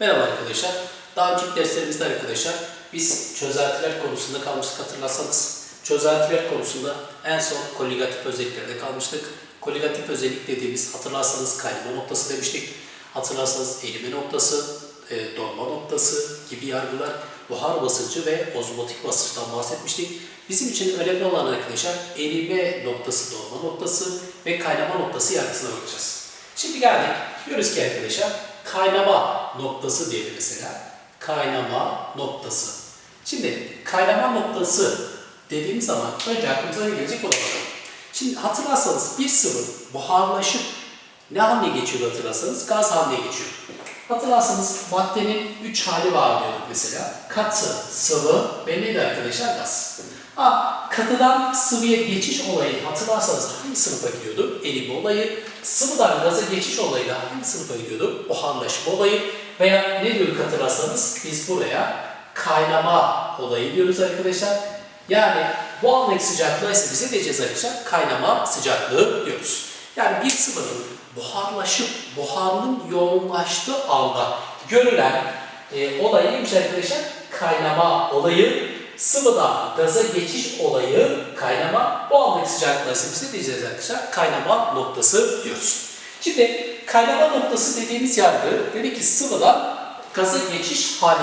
Merhaba arkadaşlar. Daha önceki derslerimizde arkadaşlar biz çözeltiler konusunda kalmıştık hatırlarsanız. Çözeltiler konusunda en son koligatif özelliklerde kalmıştık. Koligatif özellik dediğimiz hatırlarsanız kaynama noktası demiştik. Hatırlarsanız erime noktası, e, donma noktası gibi yargılar, buhar basıncı ve ozmotik basınçtan bahsetmiştik. Bizim için önemli olan arkadaşlar erime noktası, donma noktası ve kaynama noktası yargısına bakacağız. Şimdi geldik. Diyoruz ki arkadaşlar kaynama noktası diyelim mesela. Kaynama noktası. Şimdi kaynama noktası dediğimiz zaman önce aklımıza ne gelecek ona. Şimdi hatırlarsanız bir sıvı buharlaşıp ne haline geçiyor hatırlarsanız? Gaz haline geçiyor. Hatırlarsanız maddenin 3 hali var diyorduk mesela. Katı, sıvı ve neydi arkadaşlar? Gaz. Ha, katıdan sıvıya geçiş olayı hatırlarsanız hangi sınıfa gidiyordu? Erime olayı. Sıvıdan gaza geçiş olayı da hangi sınıfa gidiyordu? Buharlaşma olayı. Veya ne diyorduk hatırlarsanız? Biz buraya kaynama olayı diyoruz arkadaşlar. Yani bu andaki sıcaklığa ise bize diyeceğiz arkadaşlar kaynama sıcaklığı diyoruz. Yani bir sıvının buharlaşıp buharının yoğunlaştığı anda görülen e, olay neymiş arkadaşlar? Kaynama olayı. Sıvıdan gaza geçiş olayı kaynama. Bu andaki sıcaklığa ise bize diyeceğiz arkadaşlar kaynama noktası diyoruz. Şimdi kaynama noktası dediğimiz yargı demek ki sıvıdan gaza geçiş hali.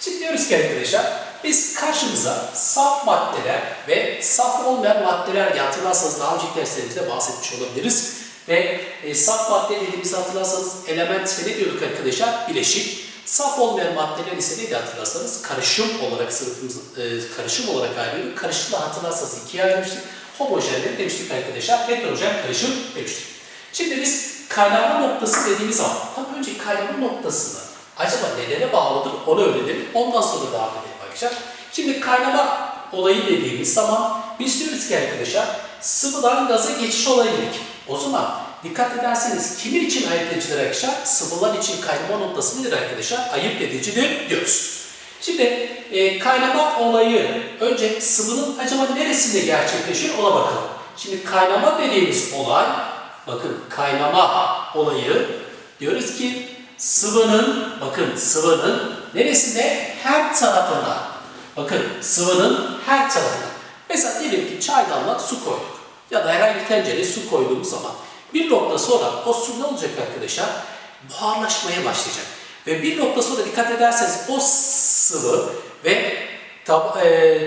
Şimdi diyoruz ki arkadaşlar biz karşımıza saf maddeler ve saf olmayan maddeler hatırlarsanız daha önceki derslerimizde bahsetmiş olabiliriz. Ve e, saf madde dediğimizde hatırlarsanız element ne diyorduk arkadaşlar? Bileşik. Saf olmayan maddeler ise neydi hatırlarsanız? Karışım olarak sınıfımız, e, karışım olarak ayrılıyor. Karışımla hatırlarsanız ikiye ayırmıştık. Homojenleri demiştik arkadaşlar. Heterojen karışım demiştik. Şimdi biz kaynama noktası dediğimiz zaman tam önce kaynama noktasını acaba nelere bağlıdır onu öğrenelim. Ondan sonra devam edelim arkadaşlar. Şimdi kaynama olayı dediğimiz zaman biz diyoruz ki arkadaşlar sıvıdan gaza geçiş olayı. O zaman dikkat ederseniz kimin için ayırt edicidir arkadaşlar? Sıvılar için kaynama noktası nedir arkadaşlar? Ayırt edicidir diyoruz. Şimdi e, kaynama olayı önce sıvının acaba neresinde gerçekleşir ona bakalım. Şimdi kaynama dediğimiz olay bakın kaynama olayı diyoruz ki sıvının bakın sıvının neresinde her tarafına bakın sıvının her tarafına mesela diyelim ki çaydanla su koyduk ya da herhangi bir tencereye su koyduğumuz zaman bir nokta sonra o su ne olacak arkadaşlar? Buharlaşmaya başlayacak. Ve bir nokta sonra dikkat ederseniz o sıvı ve tab e,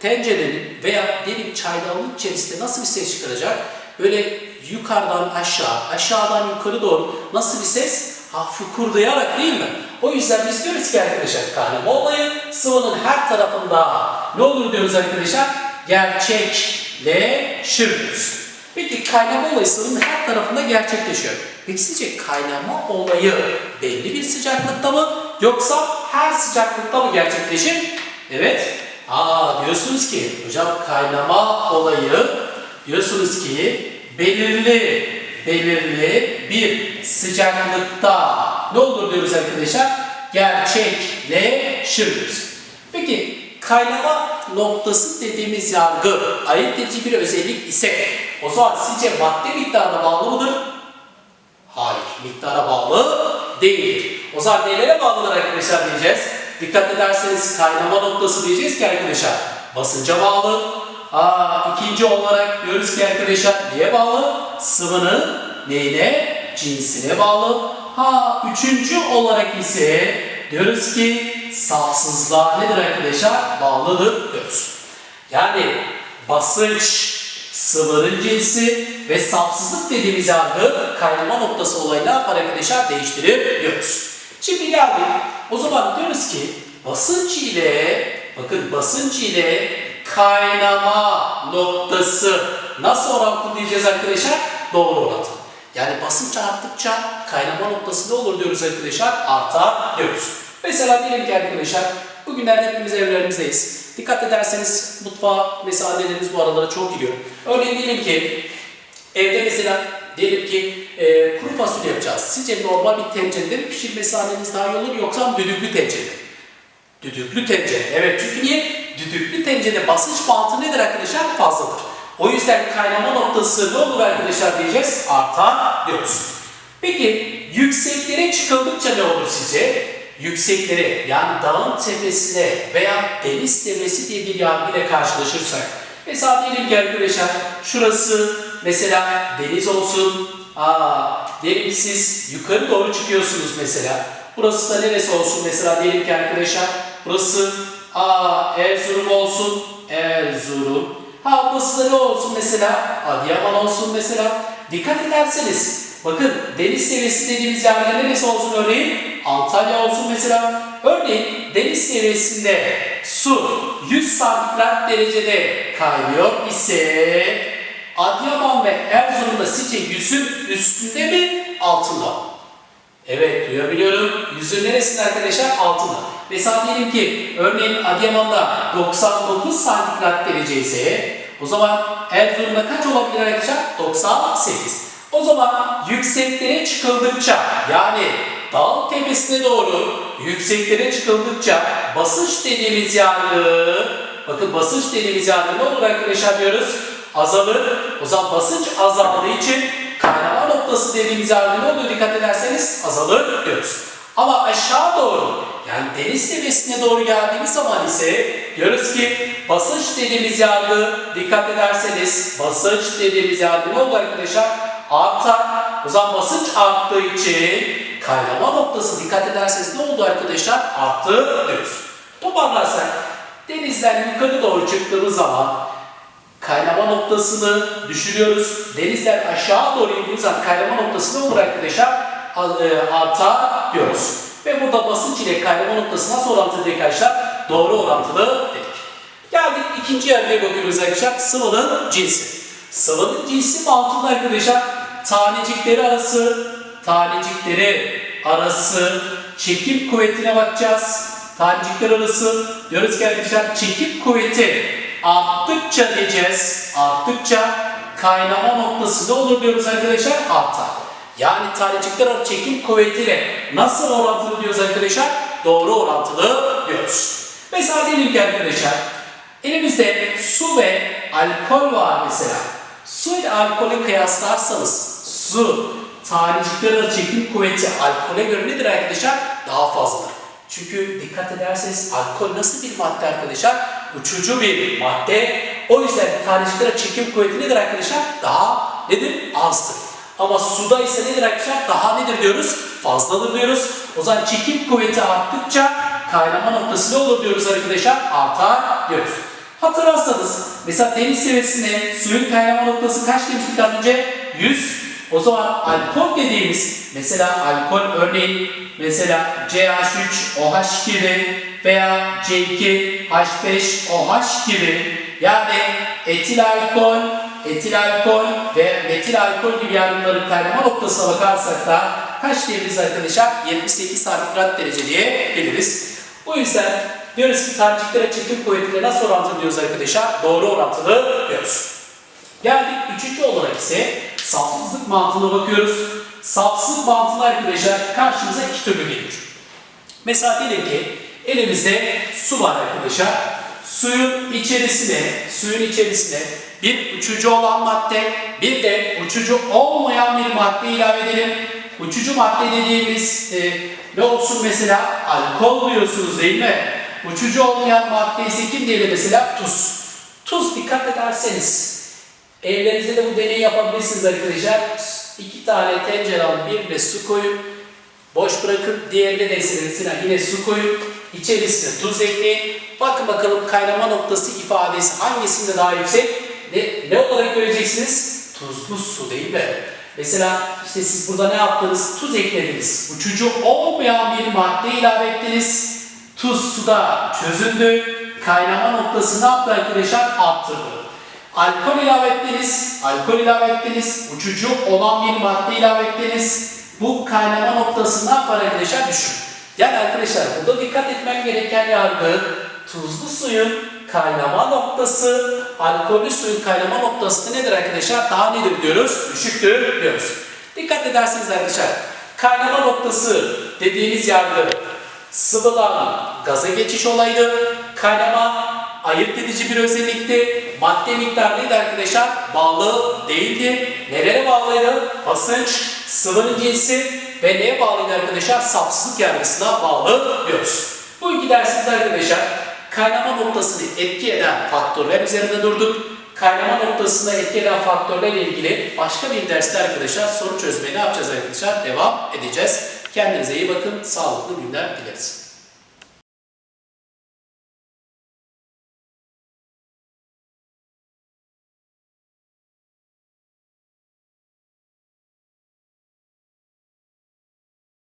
tencerenin veya diyelim çaydanlığın içerisinde nasıl bir ses çıkaracak? Böyle yukarıdan aşağı, aşağıdan yukarı doğru nasıl bir ses? Ha fıkurdayarak değil mi? O yüzden biz diyoruz ki arkadaşlar kaynama olayı sıvının her tarafında ne olur diyoruz arkadaşlar? Gerçekleşir. Peki kaynama olayı sıvının her tarafında gerçekleşiyor. Peki sizce kaynama olayı belli bir sıcaklıkta mı yoksa her sıcaklıkta mı gerçekleşir? Evet. Aa diyorsunuz ki hocam kaynama olayı diyorsunuz ki belirli belirli bir sıcaklıkta ne olur diyoruz arkadaşlar? Gerçekleşir. Peki kaynama noktası dediğimiz yargı ayırt edici bir özellik ise o zaman sizce madde miktarına bağlı mıdır? Hayır, miktara bağlı değil. O zaman nelere bağlıdır arkadaşlar diyeceğiz? Dikkat ederseniz kaynama noktası diyeceğiz ki arkadaşlar basınca bağlı. Aa, ikinci olarak diyoruz ki arkadaşlar neye bağlı? Sıvının neyine? Cinsine bağlı. Ha üçüncü olarak ise diyoruz ki safsızlığa nedir arkadaşlar? Bağlıdır diyoruz. Yani basınç, sıvının cinsi ve safsızlık dediğimiz yargı kaynama noktası yapar arkadaşlar? Değiştirir diyoruz. Şimdi geldik. O zaman diyoruz ki basınç ile bakın basınç ile kaynama noktası nasıl orantılı diyeceğiz arkadaşlar? Doğru orantılı. Yani basınç arttıkça kaynama noktası ne olur diyoruz arkadaşlar? Artar diyoruz. Mesela diyelim ki arkadaşlar bugünlerde hepimiz evlerimizdeyiz. Dikkat ederseniz mutfağa vesaire annelerimiz bu aralara çok gidiyor. Örneğin diyelim ki evde mesela diyelim ki e, kuru fasulye yapacağız. Sizce normal bir tencerede mi pişirmesi daha iyi olur yoksa düdüklü tencerede? Düdüklü tencere. Evet çünkü niye? Düdüklü tencerede basınç bantı nedir arkadaşlar? Fazladır. O yüzden kaynama noktası ne olur arkadaşlar diyeceğiz? Artar diyoruz. Peki yükseklere çıkıldıkça ne olur sizce? Yükseklere yani dağın tepesine veya deniz tepesi diye bir yargıyla karşılaşırsak. Mesela diyelim ki arkadaşlar şurası mesela deniz olsun. Aa, diyelim siz yukarı doğru çıkıyorsunuz mesela. Burası da neresi olsun mesela diyelim ki arkadaşlar. Burası aa, Erzurum olsun. Erzurum. Ha ne olsun mesela? Adıyaman olsun mesela. Dikkat ederseniz bakın deniz seviyesi dediğimiz yerde neresi olsun örneğin? Antalya olsun mesela. Örneğin deniz seviyesinde su 100 santigrat derecede kaynıyor ise Adıyaman ve Erzurum'da sizce yüzün üstünde mi altında? Evet duyabiliyorum. Yüzün neresinde arkadaşlar? Altında. Mesela diyelim ki örneğin Adıyaman'da 99 santigrat derece ise o zaman Erzurum'da kaç olabilir arkadaşlar? 98. O zaman yükseklere çıkıldıkça yani dağ tepesine doğru yükseklere çıkıldıkça basınç dediğimiz yargı bakın basınç dediğimiz yargı ne olur arkadaşlar? Azalır. O zaman basınç azaldığı için kaynama noktası dediğimiz yargı ne oluyor dikkat ederseniz azalır diyoruz. Ama aşağı doğru yani deniz seviyesine doğru geldiğimiz zaman ise diyoruz ki basınç dediğimiz yargı dikkat ederseniz basınç dediğimiz yargı ne olur arkadaşlar? Artar. O zaman basınç arttığı için kaynama noktası dikkat ederseniz ne oldu arkadaşlar? Arttı diyoruz. Toparlarsak denizden yukarı doğru çıktığımız zaman kaynama noktasını düşürüyoruz. Denizden aşağı doğru indiğimiz zaman kaynama noktası ne olur arkadaşlar? E, Artar diyoruz. Ve burada basınç ile kaynama noktası nasıl orantılı arkadaşlar? Doğru orantılı dedik. Geldik ikinci yargıya bakıyoruz arkadaşlar. Sıvının cinsi. Sıvının cinsi mantığında arkadaşlar tanecikleri arası, tanecikleri arası çekim kuvvetine bakacağız. Tanecikler arası diyoruz ki arkadaşlar çekim kuvveti arttıkça diyeceğiz. Arttıkça kaynama noktası ne olur diyoruz arkadaşlar? Artar. Yani tanecikler arası çekim kuvvetiyle nasıl orantılı diyoruz arkadaşlar? Doğru orantılı diyoruz. Mesela diyelim ki arkadaşlar elimizde su ve alkol var mesela. Su ile alkolü kıyaslarsanız su tanecikler arası çekim kuvveti alkole göre nedir arkadaşlar? Daha fazladır. Çünkü dikkat ederseniz alkol nasıl bir madde arkadaşlar? Uçucu bir madde. O yüzden arası çekim kuvveti nedir arkadaşlar? Daha nedir? Azdır. Ama suda ise nedir arkadaşlar? Daha nedir diyoruz? Fazladır diyoruz. O zaman çekim kuvveti arttıkça kaynama noktası ne olur diyoruz arkadaşlar? Artar diyoruz. Hatırlarsanız mesela deniz seviyesine suyun kaynama noktası kaç demiştik az önce? 100. O zaman alkol dediğimiz mesela alkol örneğin mesela CH3OH gibi veya C2H5OH gibi yani etil alkol, etil alkol ve metil alkol gibi yardımların kaynama noktasına bakarsak da kaç diyebiliriz arkadaşlar? 78 santigrat derece diye biliriz. Bu yüzden diyoruz ki taneciklere çekim kuvvetiyle nasıl orantılı diyoruz arkadaşlar? Doğru orantılı diyoruz. Geldik üçüncü olarak ise safsızlık mantığına bakıyoruz. Safsızlık mantığı arkadaşlar karşımıza iki türlü gelir. Mesela diyelim ki elimizde su var arkadaşlar. Suyun içerisine, suyun içerisine bir uçucu olan madde, bir de uçucu olmayan bir madde ilave edelim. Uçucu madde dediğimiz e, ne olsun mesela? Alkol diyorsunuz değil mi? Uçucu olmayan madde ise kim diyelim mesela? Tuz. Tuz dikkat ederseniz Evlerinizde de bu deneyi yapabilirsiniz arkadaşlar. İki tane tencere alın, birine su koyun. Boş bırakıp diğerine de yine su koyun. İçerisine tuz ekleyin. Bakın bakalım kaynama noktası ifadesi hangisinde daha yüksek? Ne, ne olarak göreceksiniz? Tuzlu su değil mi? Mesela işte siz burada ne yaptınız? Tuz eklediniz. Uçucu olmayan bir madde ilave ettiniz. Tuz suda çözüldü. Kaynama noktası ne yaptı arkadaşlar? Arttırdı. Alkol ilave ettiniz, alkol ilave ettiniz, uçucu olan bir madde ilave ettiniz. Bu kaynama noktası ne yapar arkadaşlar? Düşün. Yani arkadaşlar burada dikkat etmen gereken yargı tuzlu suyun kaynama noktası, alkollü suyun kaynama noktası nedir arkadaşlar? Daha nedir diyoruz? Düşüktür diyoruz. Dikkat ederseniz arkadaşlar kaynama noktası dediğimiz yargı sıvıdan gaza geçiş olaydı. Kaynama ayırt edici bir özellikti. Madde miktarı neydi arkadaşlar? Bağlı değildi. Nelere bağlıydı? Basınç, sıvının cinsi ve neye bağlıydı arkadaşlar? Sapsızlık yargısına bağlı diyoruz. Bu iki dersimizde arkadaşlar kaynama noktasını etki eden faktörler üzerinde durduk. Kaynama noktasında etki eden faktörlerle ilgili başka bir derste arkadaşlar soru çözmeye ne yapacağız arkadaşlar? Devam edeceğiz. Kendinize iyi bakın. Sağlıklı günler dileriz.